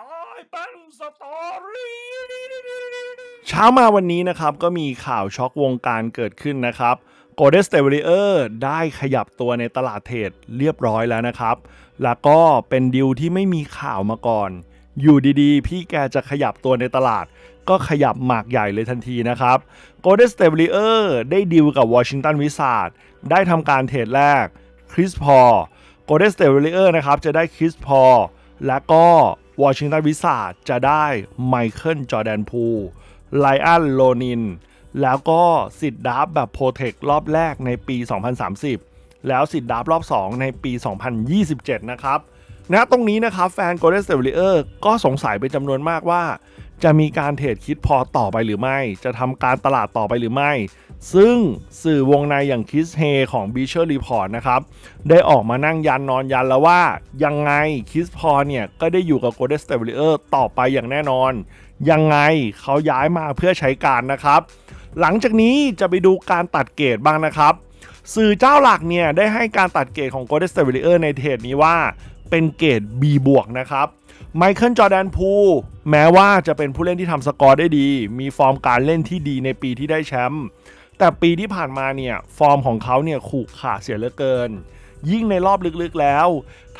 ตายเป็นสตอรี่เช้ามาวันนี้นะครับ ก็มีข่าวช็อกวงการเกิดขึ้นนะครับ Golden State Warrior ได้ขยับตัวในตลาดเทรดเรียบร้อยแล้วนะครับ แล้วก็เป็นดิวที่ไม่มีข่าวมาก่อน อยู่ดีๆ พี่แกจะขยับตัวในตลาด ก็ขยับหมากใหญ่เลยทันทีนะครับ Golden State Warrior ได้ดิวกับ Washington Wizards ได้ทำการเทรดแรกคริสพอ Golden State Warrior นะครับจะได้คริส พอและก็ Washington Wizards จะได้ไมเคิลจอแดนพูไลอันโลนิน แล้วก็สิทธิ์ดับแบบโปรเทครอบแรกในปี 2030 แล้วสิทธิ์ดับรอบ 2 ในปี 2027 นะครับนะตรงนี้นะครับแฟน Golden State Warrior ก็สงสัยเป็นจำนวนมากว่า จะมีการเทรดคิดพอต่อไปหรือไม่ จะทำการตลาดต่อไปหรือไม่ ซึ่งสื่อวงในอย่างคิสเฮของ b ีเชอร์รีพอร์ตนะครับ ได้ออกมานั่งยันนอนยันแล้วว่า ยังไงคิสพอเนี่ย ก็ได้อยู่กับ Golden State Warriors ต่อไปอย่างแน่นอน ยังไงเขาย้ายมาเพื่อใช้การนะครับ หลังจากนี้จะไปดูการตัดเกรดบ้างนะครับ สื่อเจ้าหลักเนี่ย ได้ให้การตัดเกรดของ Golden State Warriors ในเทรดนี้ว่าเป็นเกรด B บวกนะครับไมเคิลจอแดนพูแม้ว่าจะเป็นผู้เล่นที่ทำสกอร์ได้ดี มีฟอร์มการเล่นที่ดีในปีที่ได้แชมป์ แต่ปีที่ผ่านมาเนี่ยฟอร์มของเขาเนี่ยขู่ขาดเสียเหลือเกิน ยิ่งในรอบลึกๆแล้ว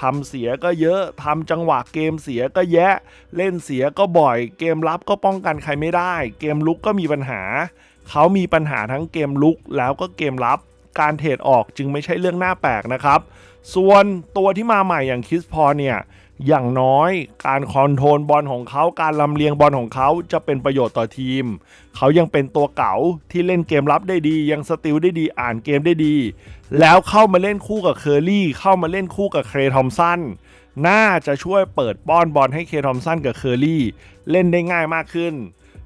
ทำเสียก็เยอะทำจังหวะเกมเสียก็แยะ เล่นเสียก็บ่อย เกมรับก็ป้องกันใครไม่ได้ เกมลุกก็มีปัญหา เขามีปัญหาทั้งเกมลุกแล้วก็เกมรับการเทรดออกจึงไม่ใช่เรื่องน่าแปลกนะครับ ส่วนตัวที่มาใหม่อย่างคิสพอเนี่ย อย่างน้อยการคอนโทรลบอลของเขาการลำเลียงบอลของเขาจะเป็นประโยชน์ต่อทีม เขายังเป็นตัวเก่าที่เล่นเกมรับได้ดี ยังสติลได้ดีอ่านเกมได้ดี แล้วเข้ามาเล่นคู่กับเคอร์รี่ เข้ามาเล่นคู่กับเครทอมสันน่าจะช่วยเปิดป้อนบอลให้เคทอมสันกับเคอร์รี่เล่นได้ง่ายมากขึ้น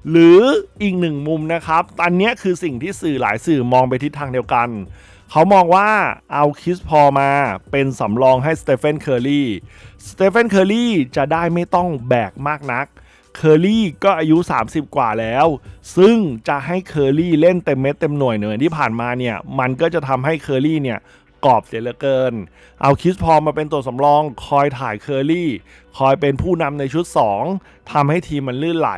หรืออีกหนึ่งมุมนะครับอันนี้คือสิ่งที่สื่อหลายสื่อมองไปทิศทางเดียวกัน เขามองว่าเอาคิสพอมาเป็นสำรองให้สเตเฟนเคอร์รี่สเตเฟนเคอร์รี่จะได้ไม่ต้องแบกมากนักเคอร์รี่ก็อายุ 30 กว่าแล้ว ซึ่งจะให้เคอร์รี่เล่นเต็มเม็ดเต็มหน่วยเหนือที่ผ่านมาเนี่ย มันก็จะทำให้เคอร์รี่เนี่ยกรอบเสียเหลือเกิน เอาคิสพอมาเป็นตัวสำรอง คอยถ่ายเคอร์รี่ คอยเป็นผู้นำในชุด 2ทำให้ทีมมันลื่นไหล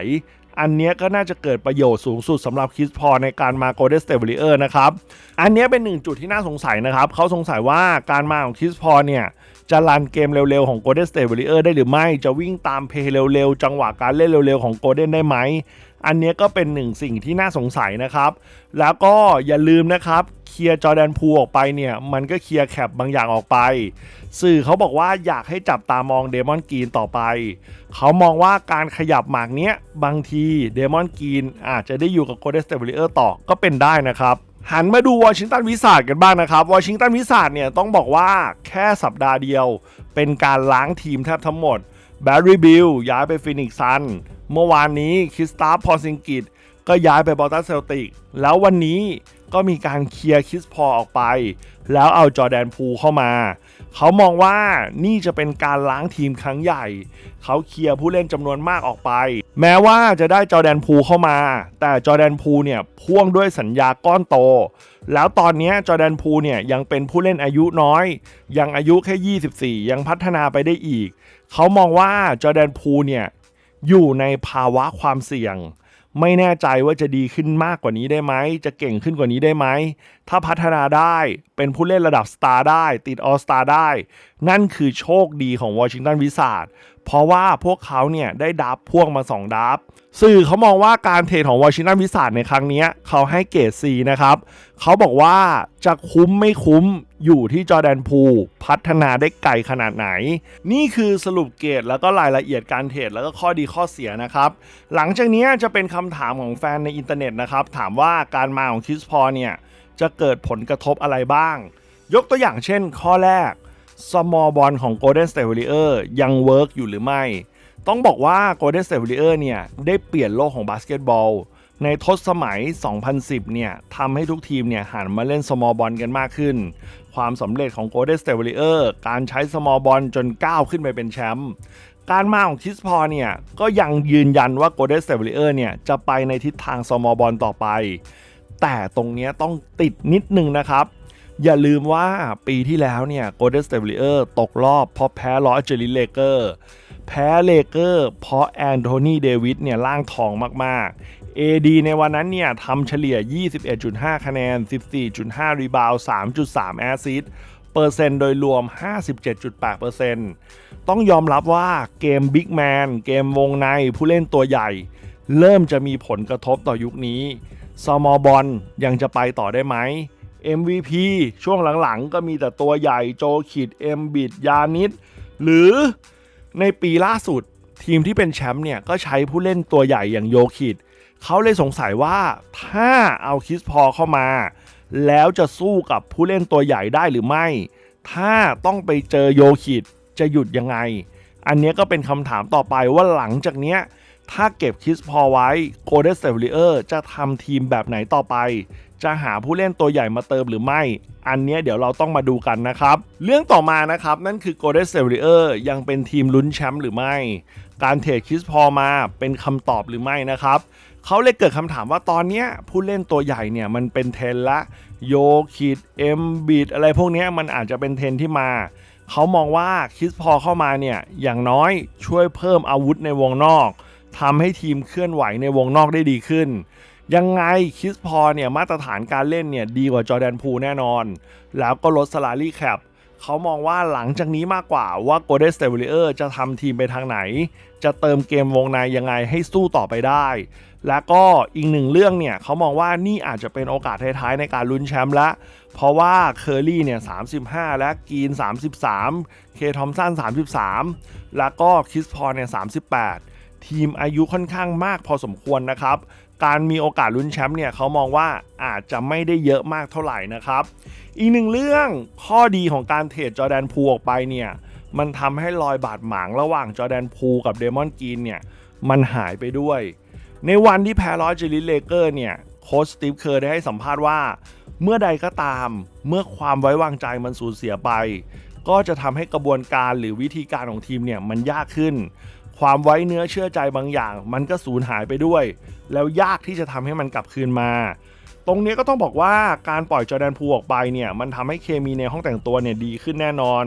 อันนี้ก็น่าจะเกิดประโยชน์สูงสุดสำหรับคิสพอในการมาโกลเด้นสเตเบลิเออร์นะครับ อันนี้เป็นหนึ่งจุดที่น่าสงสัยนะครับ เขาสงสัยว่าการมาของคิสพอเนี่ย จะรันเกมเร็วๆของโกลเด้นสเตเบลิเออร์ได้หรือไม่ จะวิ่งตามเพลย์เร็วๆ จังหวะการเล่นเร็วๆของโกลเด้นได้ไหม อันนี้ก็เป็นหนึ่งสิ่งที่น่าสงสัยนะครับ แล้วก็อย่าลืมนะครับเคลียร์จอแดนพูออกไปเนี่ย มันก็เคลียร์แคปบางอย่างออกไป สื่อเขาบอกว่าอยากให้จับตามองเดมอนกรีนต่อไป เขามองว่าการขยับหมากเนี้ย บางทีเดมอนกรีนอาจจะได้อยู่กับ Golden State Warriors ต่อก็เป็นได้นะครับหันมาดูวอชิงตันวิสาดกันบ้างนะครับวอชิงตันวิสาดเนี่ยต้องบอกว่าแค่สัปดาห์เดียว เป็นการล้างทีมแทบทั้งหมดแบร์รี่บิลย้ายไปฟินิกซ์ซัน เมื่อวานนี้คริสตาฟพอซิงกิตก็ย้ายไปบอลตันเซลติก แล้ววันนี้ก็มีการเคลียร์คริสพอออกไป แล้วเอาจอแดนพูเข้ามา เขามองว่านี่จะเป็นการล้างทีมครั้งใหญ่ เขาเคลียร์ผู้เล่นจำนวนมากออกไป แม้ว่าจะได้จอแดนพูเข้ามา แต่จอแดนพูเนี่ยพ่วงด้วยสัญญาก้อนโต แล้วตอนนี้จอแดนพูเนี่ยยังเป็นผู้เล่นอายุน้อย ยังอายุแค่ 24 ยังพัฒนาไปได้อีก เขามองว่าจอแดนพูเนี่ย อยู่ในภาวะความเสี่ยง ไม่แน่ใจว่าจะดีขึ้นมากกว่านี้ได้ไหม จะเก่งขึ้นกว่านี้ได้ไหม ถ้าพัฒนาได้เป็นผู้เล่นระดับสตาร์ได้ ติดออสตาร์ได้ นั่นคือโชคดีของวอชิงตันวิสาด เพราะว่าพวกเขาเนี่ยได้ดับพ่วงมา 2 ดับสื่อเขามองว่าการเทรดของวอชิงตันวิสาดในครั้งนี้เขาให้เกรด C นะครับ เขาบอกว่าจะคุ้มไม่คุ้มอยู่ที่จอแดนพูพัฒนาได้ไกลขนาดไหน นี่คือสรุปเกรดแล้วก็รายละเอียดการเทรดแล้วก็ข้อดีข้อเสียนะครับ หลังจากนี้จะเป็นคำถามของแฟนในอินเทอร์เน็ตนะครับ ถามว่าการมาของคิสพอเนี่ยจะเกิดผลกระทบอะไรบ้าง ยกตัวอย่างเช่น ข้อแรก small ball ของ Golden State Warrior ยังเวิร์กอยู่หรือไม่ ต้องบอกว่า Golden State Warrior เนี่ยได้เปลี่ยนโลกของบาสเกตบอล ในทศสมัย 2010 เนี่ยทำให้ทุกทีมเนี่ยหันมาเล่น small ball กันมากขึ้น ความสำเร็จของ Golden State Warrior การใช้ small ball จนก้าวขึ้นไปเป็นแชมป์การมาของคิสพอเนี่ยก็ยังยืนยันว่า Golden State Warrior เนี่ยจะไปในทิศทาง small ball ต่อไป แต่ตรงนี้ต้องติดนิดนึงนะครับ อย่าลืมว่าปีที่แล้วเนี่ย Golden State Warriors ตกรอบเพราะแพ้ลอสเจอริเลเกอร์แพ้เลเกอร์เพราะแอนโทนีเดวิสเนี่ยล่างทองมากๆ AD ในวันนั้นเนี่ยทำเฉลี่ย 21.5 คะแนน 14.5 รีบาวด์3.3 แอสซิสต์เปอร์เซ็นต์โดยรวม 57.8%ต้องยอมรับว่าเกมบิ๊กแมนเกมวงในผู้เล่นตัวใหญ่ เริ่มจะมีผลกระทบต่อยุคนี้ ซอมอบอลยังจะไปต่อได้ไหม MVP ช่วงหลังๆ ก็มีแต่ตัวใหญ่โจคิดเอ็มบิดยานิดหรือในปีล่าสุดทีมที่เป็นแชมป์เนี่ยก็ใช้ผู้เล่นตัวใหญ่อย่างโยคิดเขาเลยสงสัยว่าถ้าเอาคิสพอเข้ามา แล้วจะสู้กับผู้เล่นตัวใหญ่ได้หรือไม่ ถ้าต้องไปเจอโยคิดจะหยุดยังไง อันนี้ก็เป็นคำถามต่อไปว่าหลังจากเนี้ยถ้าเก็บคิสพอไว้โกลเด้นสเต r ริเออร์จะทำทีมแบบไหนต่อไป จะหาผู้เล่นตัวใหญ่มาเติมหรือไม่ อันนี้เดี๋ยวเราต้องมาดูกันนะครับ เรื่องต่อมานะครับ นั่นคือ Golden State Warrior ยังเป็นทีมลุ้นแชมป์หรือไม่ การเทรดคริสพอมาเป็นคำตอบหรือไม่นะครับเขาเลยเกิดคำถามว่าตอนนี้ผู้เล่นตัวใหญ่เนี่ยมันเป็นเทรนละโยคิดเอ็มบีดอะไรพวกนี้มันอาจจะเป็นเทรนที่มาเขามองว่าคริสพอเข้ามาเนี่ยอย่างน้อยช่วยเพิ่มอาวุธในวงนอกทำให้ทีมเคลื่อนไหวในวงนอกได้ดีขึ้น ยังไงคิสพอเนี่ยมาตรฐานการเล่นเนี่ยดีกว่าจอแดนพูแน่นอน แล้วก็ลดสลารี่แคปเขามองว่าหลังจากนี้มากกว่าว่า Golden State Warriors จะทำทีมไปทางไหน จะเติมเกมวงในยังไงให้สู้ต่อไปได้ และก็อีกหนึ่งเรื่องเนี่ยเขามองว่านี่อาจจะเป็นโอกาสท้ายๆในการลุ้นแชมป์ละ เพราะว่าเคอร์รี่เนี่ย 35 และกีน 33 เคทอมสัน 33 แล้วก็คริสพอเนี่ย 38 ทีมอายุค่อนข้างมากพอสมควรนะครับ การมีโอกาสลุ้นแชมป์เนี่ยเขามองว่าอาจจะไม่ได้เยอะมากเท่าไหร่นะครับ อีกหนึ่งเรื่องข้อดีของการเทรดจอแดนพูออกไปเนี่ยมันทำให้รอยบาดหมางระหว่างจอแดนพูกับเดมอนกีนเนี่ยมันหายไปด้วย ในวันที่แพ้ลอสเจลิสเลเกอร์เนี่ยโค้ชสตีฟเคอร์ได้ให้สัมภาษณ์ว่า เมื่อใดก็ตามเมื่อความไว้วางใจมันสูญเสียไป ก็จะทำให้กระบวนการหรือวิธีการของทีมเนี่ยมันยากขึ้น ความไว้เนื้อเชื่อใจบางอย่าง มันก็สูญหายไปด้วย แล้วยากที่จะทำให้มันกลับคืนมา ตรงนี้ก็ต้องบอกว่าการปล่อยจอแดนพูออกไปเนี่ยมันทำให้เคมีในห้องแต่งตัวเนี่ยดีขึ้นแน่นอน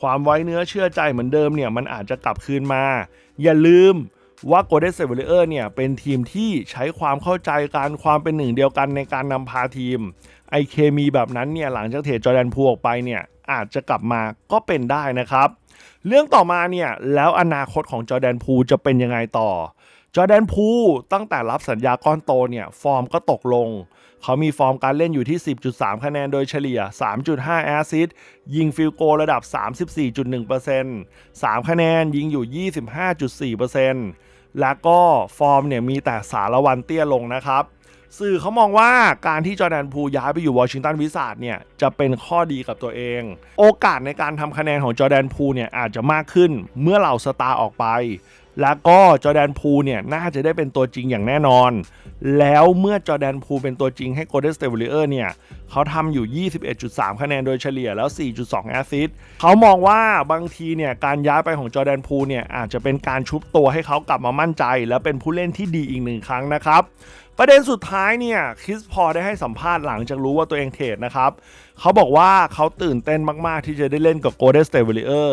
ความไว้เนื้อเชื่อใจเหมือนเดิมเนี่ยมันอาจจะกลับคืนมา อย่าลืมว่า Golden State Warriors เนี่ยเป็นทีมที่ใช้ความเข้าใจการความเป็นหนึ่งเดียวกันในการนำพาทีม ไอเคมีแบบนั้นเนี่ยหลังจากเทรดจอแดนพูออกไปเนี่ยอาจจะกลับมาก็เป็นได้นะครับ เรื่องต่อมาเนี่ย แล้วอนาคตของจอแดนพูจะเป็นยังไงต่อ จอแดนพูตั้งแต่รับสัญญาก้อนโตเนี่ย ฟอร์มก็ตกลง เขามีฟอร์มการเล่นอยู่ที่ 10.3 คะแนนโดยเฉลี่ย 3.5 แอสซิสต์ยิงฟิลโกระดับ 34.1% 3 คะแนนยิงอยู่ 25.4%แล้วก็ฟอร์มเนี่ยมีแต่สารวันเตี้ยลงนะครับ สื่อเขามองว่าการที่จอแดนพูย้ายไปอยู่วอชิงตันวิสาดเนี่ยจะเป็นข้อดีกับตัวเอง โอกาสในการทำคะแนนของจอแดนพูเนี่ยอาจจะมากขึ้นเมื่อเหล่าสตาร์ออกไป แล้วก็จอแดนพูเนี่ยน่าจะได้เป็นตัวจริงอย่างแน่นอน แล้วเมื่อจอแดนพูเป็นตัวจริงให้ Golden State Warriors เนี่ยเขาทำอยู่ 21.3 คะแนนโดยเฉลี่ยแล้ว 4.2 แอสซิสต์เขามองว่าบางทีเนี่ยการย้ายไปของจอแดนพูเนี่ยอาจจะเป็นการชุบตัวให้เขากลับมามั่นใจ และเป็นผู้เล่นที่ดีอีกหนึ่งครั้งนะครับ ประเด็นสุดท้ายเนี่ยคริสพอได้ให้สัมภาษณ์หลังจากรู้ว่าตัวเองเทรดนะครับ เขาบอกว่าเขาตื่นเต้นมาก ๆ ที่จะได้เล่นกับ Golden State Warrior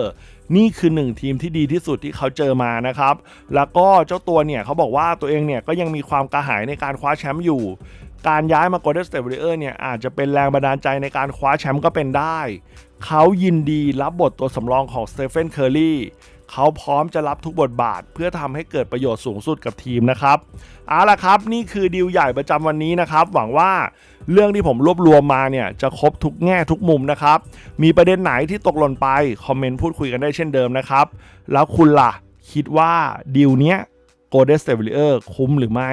นี่คือหนึ่งทีมที่ดีที่สุดที่เขาเจอมานะครับ แล้วก็เจ้าตัวเนี่ยเขาบอกว่าตัวเองเนี่ยก็ยังมีความกระหายในการคว้าแชมป์อยู่ การย้ายมา Golden State Warrior เนี่ยอาจจะเป็นแรงบันดาลใจในการคว้าแชมป์ก็เป็นได้ เขายินดีรับบทตัวสำรองของสเตเฟนเคอร์รี เขาพร้อมจะรับทุกบทบาท เพื่อทำให้เกิดประโยชน์สูงสุดกับทีมนะครับเอาล่ะครับ นี่คือดีลใหญ่ประจำวันนี้นะครับ หวังว่าเรื่องที่ผมรวบรวมมาเนี่ยจะครบทุกแง่ทุกมุมนะครับ มีประเด็นไหนที่ตกหล่นไป คอมเมนต์พูดคุยกันได้เช่นเดิมนะครับ แล้วคุณล่ะ คิดว่าดีลเนี้ย Golden State Warriors คุ้มหรือไม่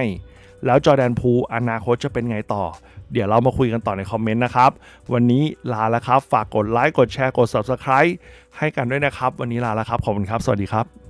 แล้วจอร์แดนพูอนาคตจะเป็นไงต่อ เดี๋ยวเรามาคุยกันต่อในคอมเมนต์นะครับ วันนี้ลาแล้วครับ ฝากกดไลค์ กดแชร์ กด Subscribe ให้กันด้วยนะครับ วันนี้ลาแล้วครับ ขอบคุณครับ สวัสดีครับ